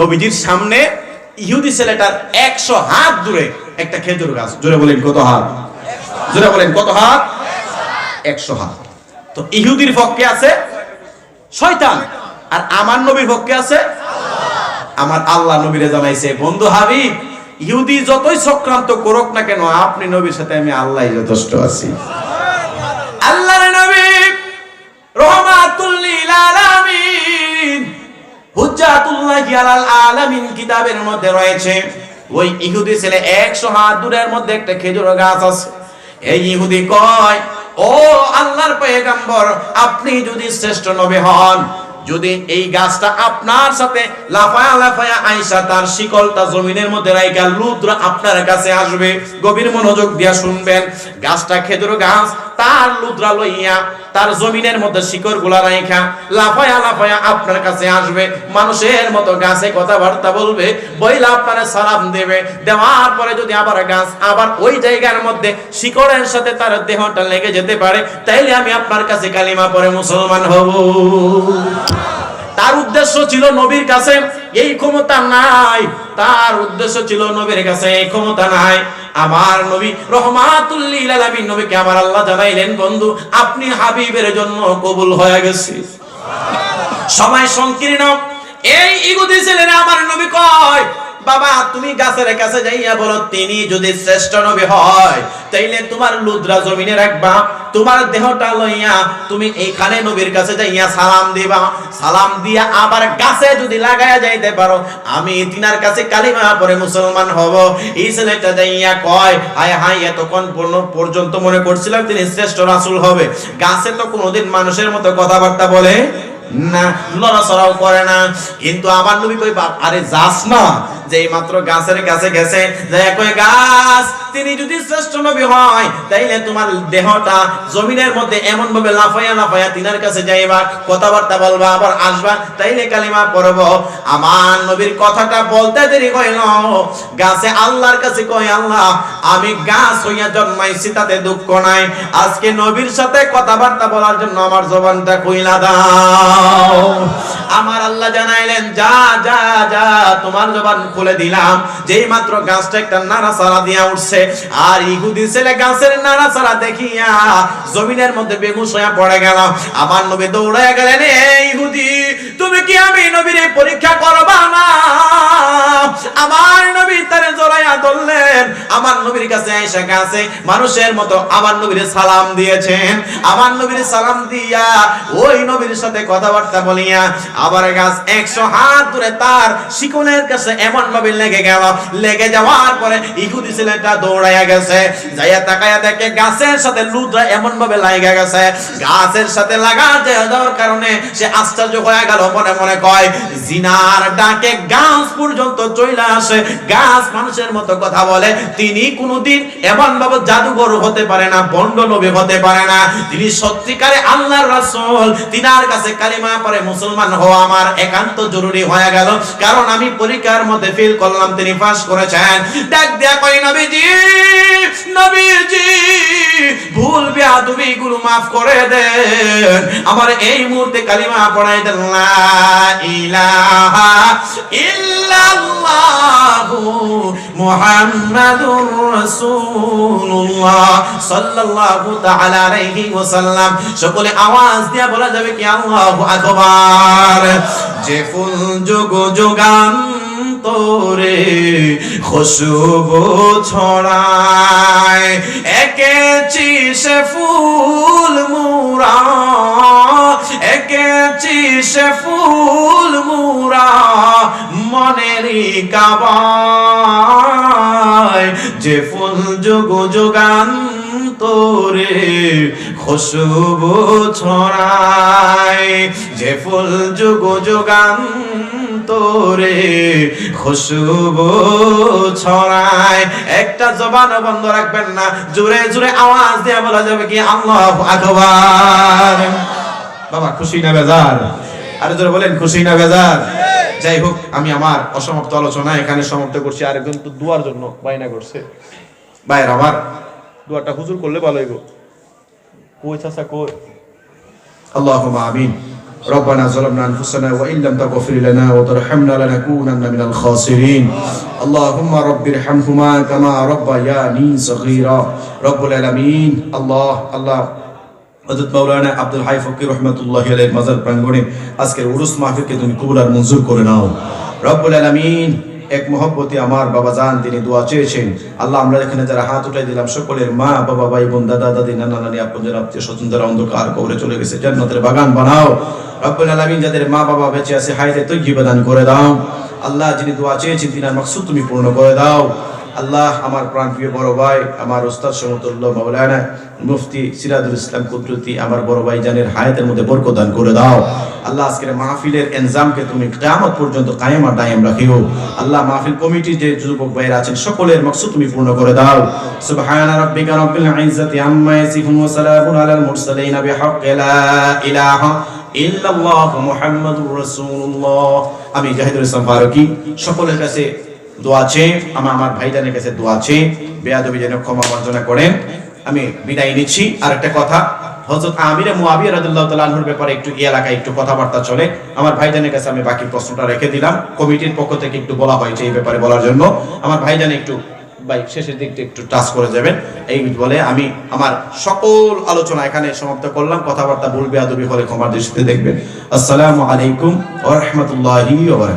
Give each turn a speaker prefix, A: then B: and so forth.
A: নবীজির সামনে ইহুদি ছেলেটার একশো হাত দূরে একটা খেজুর গাছ। জোরে বলেন কত হাত? জোরে বলেন কত হাত? একশো হাত। তো ইহুদির পক্ষে আছে শয়তান, আর আমার নবীর পক্ষে আছে আমার আল্লাহ নবীরে জানাইছে, বন্ধু হাবিব, ইহুদি যতই চক্রান্ত করুক না কেন, আপনি নবীর সাথে আমি আল্লাহ যথেষ্ট আছি। আলামিন কিতাবের মধ্যে রয়েছে, ওই ইহুদি ছেলে 100 হাত দূরের মধ্যে একটা খেজুর গাছ আছে। এই ইহুদি কয়, ও আল্লাহর পয়গম্বর, আপনি যদি শ্রেষ্ঠ নবী হন যদি এই গাছটা আপনার সাথে লাফায়া লাফায়া আইসা তার শিকলটা জমিনের মধ্যে রাইকা লুদ্র আপনার কাছে আসবে, গভীর মনোযোগ দিয়া শুনবেন। গাছটা খেজুর গাছ, তার লুদ্রা লইয়া তার জমিনের মধ্যে শিকড়গুলা রাইখা লাফায়া লাফায়া আপনার কাছে আসবে। মানুষের মতো গাছে কথাবার্তা বলবে, বইলা আপনারা সালাম দেবে। দেওয়ার পরে যদি আবার গাছ আবার ওই জায়গার মধ্যে শিকড়ের সাথে তার দেহটা লেগে যেতে পারে, তাইলে আমি আপনার কাছে কালিমা পরে মুসলমান হব। তার উদ্দেশ্য ছিল নবীর কাছে, এই ক্ষমতা নাই। তার উদ্দেশ্য ছিল নবীর কাছে, এই ক্ষমতা নাই। আমার নবী রহমাতুল্লিল আলামিন নবীকে আমার আল্লাহ জানাইলেন, বন্ধু, আপনি হাবিবের জন্য কবুল হয়ে গেছে। সময় সংকীর্ণ। এই ইগুদি ছেলেরা আমার নবী কয় বাবা, তুমি গাছের কাছে যাইয়া বলো, তিনি যদি শ্রেষ্ঠ নবী হয়, তাইলে তোমার লুদ্রা জমিনে রাখবা, তোমার দেহটা লইয়া তুমি এইখানে নবীর কাছে যাইয়া সালাম দিবা। সালাম দিয়া আবার গাছে যদি লাগায়া যাইতে পারো, আমি তিনার কাছে কালিমা পরে মুসলমান হব। এই ছেলেটা যাইয়া কয়, হায় হায়, এতক্ষণ পূর্ণ- পর্যন্ত মনে করছিলাম তিনি শ্রেষ্ঠ রাসূল হবে। গাছে তো কোনোদিন মানুষের মতো কথাবার্তা বলে না লড়াচড়াও করে না। কিন্তু নবী কই, বাপ, আরে যাস না। যে মাত্র গাছের কাছে গেছে, যে গাছ, তিনি যদি শ্রেষ্ঠ নবী হয়, তাইলে তোমার দেহটা জমিনের মধ্যে এমন ভাবে লাফাইয়া লাফাইয়া তিনার কাছে যাইবা, কথাবার্তা বলবা, আবার আসবা, তাইলে কালিমা পড়ব। আমার নবীর কথাটা বলতে দেরি কইল গাছে আল্লাহর কাছে কই আল্লাহ, আমি গাছ হইয়া জন্মাইছি, তাতে দুঃখ নাই। আজকে নবীর সাথে কথাবার্তা বলার জন্য আমার জবানটা কইলা দাও। দাও আমার আল্লাহ জানাইলেন, যা যা যা, তোমার জবান খুলে দিলাম। যেই মাত্র গাছটা একটা নাড়াচাড়া দিয়া উঠছে, আর ইহুদি ছেলে গাছের নাড়াচাড়া দেখিয়া জমিনের মধ্যে বেগুস হয়ে পড়ে গেল। আমার নবী দৌড়ায় গেলেন এই ইহুদি, তুমি কি আমি নবীর পরীক্ষা করবা না? আমার নবী তারে জড়াইয়া ধরলেন, আমার নবীর কাছে এসে গেছে, মানুষের মতো আমার নবীর সালাম দিয়েছেন। আমার নবীর সালাম দিয়া ওই নবীর সাথে কথাবার্তা বলিয়া আবার গাছ একশো হাত দূরে তার শিকনের কাছে এমন ভাবে লেগে গেল। লেগে যাওয়ার পরে ইহুদি ছেলেটা দৌড়াইয়া গেছে। যাইয়া দেখে গাছের সাথে এমন ভাবে গেছে। গাছের সাথে লাগা যাওয়ার কারণে সে আশ্চর্য হয়ে গেল, মনে মনে কয়, জিনার ডাকে গাছ পর্যন্ত চলে আসে। গাছ মানুষের মতো কথা বলে। তিনি কোনোদিন এমন ভাবে জাদুঘর হতে পারে না, বন্ড নবী হতে পারে না। তিনি সত্যিকারে আল্লাহর রাসূল। তিনার কাছে কালিমা পরে মুসলমান হওয়া আমার একান্ত জরুরি হয়ে গেল। কারণ আমি পরীক্ষার মধ্যে ফিল করলাম, তিনি পাস করেছেন। ডাক দেয়া কই নবীজি নবীজি, ভুল বেয়াদবি গুলো মাফ করে দেন। আমার এই মুহূর্তে কালিমা পড়াই দেন, লা ইলাহা ইল্লাল্লাহু মুহাম্মাদুর রাসূলুল্লাহ সাল্লাল্লাহু তাআলা আলাইহি ওয়াসাল্লাম। সকলে আওয়াজ দিয়া বলা যাবে কি, আল্লাহু আকবার। যে ফুল যোগ যোগান তোরে খুশবু ছড়ায়, একে চিসে ফুল মুরা একে চিসে ফুল মুরা মনেরই কাবায় যে ফুল যোগ যোগান তোরে খুশবু ছড়ায়। যে ফুল যোগ যোগান তোরে খুশবু ছড়ায়। একটা জবান বন্ধ রাখবেন না, জোরে জোরে আওয়াজ দিয়ে বলা যাবে কি, আল্লাহ আকবার। বাবা, খুশি না বেজার? আরে জোরে বলেন, খুশি না বেজার? যাই হোক আমি আমার অসমাপ্ত আলোচনা এখানে সমাপ্ত করছি আর একজন তো দুয়ার জন্য বাইনা করছে বাইর আমার দুয়ারটা হুজুর করলে ভালো হইব কই চাচা কই আল্লাহুম্মা আমিন
B: ربنا ظلمنا أنفسنا وإن لم تغفر لنا وترحمنا لنكونن من الخاسرين اللهم رب ارحمهما كما ربياني صغيرا رب العالمين الله الله আব্দুল হাই ফকির রহমতুল্লাহ মাজার প্রাঙ্গণে আজকের উরুস তুমি আর মঞ্জুর করে নাও। রব্বুল এক আমার বাবা জান তিনি দোয়া চেয়েছেন, আল্লাহ আমরা এখানে যারা হাত উঠাই দিলাম, সকলের মা, বাবা, ভাই, বোন, দাদা, দাদি, নানা, নানি, আপনজন, আত্মীয় স্বজন যারা অন্ধকার কবরে চলে গেছে, জান্নাতের বাগান বানাও। রব্বুল আলামিন, যাদের মা, বাবা বেঁচে আছে হাইতে তৈরি দান করে দাও। আল্লাহ যিনি দোয়া চেয়েছেন, তিনার মাকসুদ তুমি পূর্ণ করে দাও। আল্লাহ আমার প্রাণপ্রিয় বড় ভাই, আমার ওস্তাদ সমতুল্য মাওলানা মুফতি সিরাজুল ইসলাম কুদরতি আমার বড় ভাই জানের হায়াতের মধ্যে বরকত দান করে দাও। আল্লাহ আজকের মাহফিলের এনজামকে তুমি কিয়ামত পর্যন্ত কায়েম আর দায়েম রাখিও। আল্লাহ মাহফিল কমিটি যে যুবক ভাইরা আছেন, সকলের মাকসুদ তুমি পূর্ণ করে দাও। সুবহানা রাব্বিকা রাব্বিল ইজ্জাতি আম্মা ইয়াসিফুন ওয়া সালামুন আলাল মুরসালিন বিহাক্কি লা ইলাহা ইল্লাল্লাহু মুহাম্মাদুর রাসূলুল্লাহ। আমি জাহিদুল ইসলাম ফারুকী, সকলের কাছে দোয়া চেয়ে, আমার আমার ভাইজানের কাছে দোয়া চেয়ে বেয়াদবি যেন ক্ষমা বর্জনা করেন। আমি বিদায় নিচ্ছি। আর একটা কথা, হযরত আমির মুয়াবিয়া রাদিয়াল্লাহু ব্যাপারে একটু এই এলাকায় একটু কথাবার্তা চলে। আমার ভাইজানের কাছে আমি বাকি প্রশ্নটা রেখে দিলাম। কমিটির পক্ষ থেকে একটু বলা হয়েছে এই ব্যাপারে বলার জন্য। আমার ভাইজান একটু ভাই, শেষের দিকটা একটু টাচ করে যাবেন। এই বলে আমি আমার সকল আলোচনা এখানে সমাপ্ত করলাম। কথাবার্তা ভুল, বেয়াদবি হলে ক্ষমার দৃষ্টিতে দেখবেন। আসসালামু আলাইকুম ওয়া রাহমাতুল্লাহি ওয়া